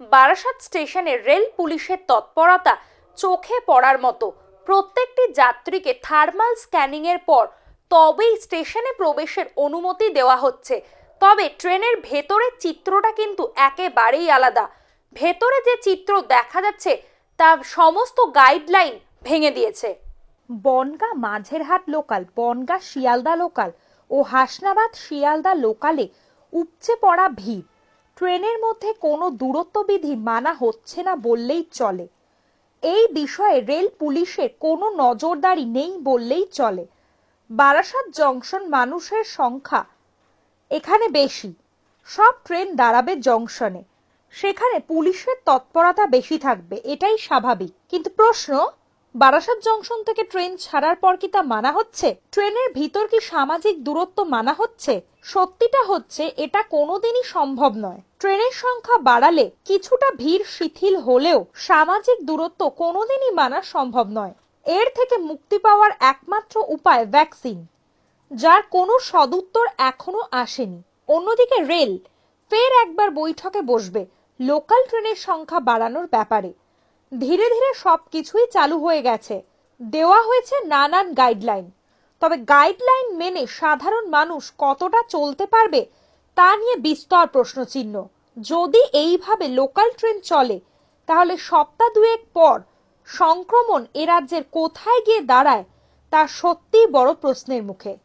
বারাসাত স্টেশনে রেল পুলিশের তৎপরতা চোখে পড়ার মতো। প্রত্যেকটি যাত্রীকে থার্মাল স্ক্যানিংয়ের পর তবেই স্টেশনে প্রবেশের অনুমতি দেওয়া হচ্ছে। তবে ট্রেনের ভেতরের চিত্রটা কিন্তু একেবারেই আলাদা। ভেতরে যে চিত্র দেখা যাচ্ছে, তা সমস্ত গাইডলাইন ভেঙে দিয়েছে। বনগা মাঝেরহাট লোকাল, বনগা শিয়ালদা লোকাল ও হাসনাবাদ শিয়ালদা লোকালে উপচে পড়া ভিড়। ট্রেনের মধ্যে কোনো দূরত্ববিধি মানা হচ্ছে না বললেই চলে। এই বিষয়ে রেল পুলিশের কোনো নজরদারি নেই বললেই চলে। বারাসাত জংশন মানুষের সংখ্যা এখানে বেশি। সব ট্রেন দাঁড়াবে জংশনে। সেখানে পুলিশের তৎপরতা বেশি থাকবে, এটাই স্বাভাবিক। কিন্তু প্রশ্ন, বারাসাত জংশন থেকে ট্রেন ছাড়ার পর কি তা মানা হচ্ছে? ট্রেনের ভিতর কি সামাজিক দূরত্ব মানা হচ্ছে? সত্যিটা হচ্ছে, এটা কোনোদিনই সম্ভব নয়। ট্রেনের সংখ্যা বাড়ালে কিছুটা ভিড় শিথিল হলেও সামাজিক দূরত্ব কোনোদিনই মানা সম্ভব নয়। এর থেকে মুক্তি পাওয়ার একমাত্র উপায় ভ্যাকসিন, যার কোনো সদুত্তর এখনও আসেনি। অন্যদিকে রেল, ফের একবার বৈঠকে বসবে লোকাল ট্রেনের সংখ্যা বাড়ানোর ব্যাপারে। ধীরে ধীরে সব কিছুই চালু হয়ে গেছে। দেওয়া হয়েছে নানান গাইডলাইন। তবে গাইডলাইন মেনে সাধারণ মানুষ কতটা চলতে পারবে, তা নিয়ে বিস্তর প্রশ্নচিহ্ন। যদি এইভাবে লোকাল ট্রেন চলে, তাহলে সপ্তাহ দুয়েক পর সংক্রমণ এ রাজ্যের কোথায় গিয়ে দাঁড়ায়, তা সত্যিই বড় প্রশ্নের মুখে।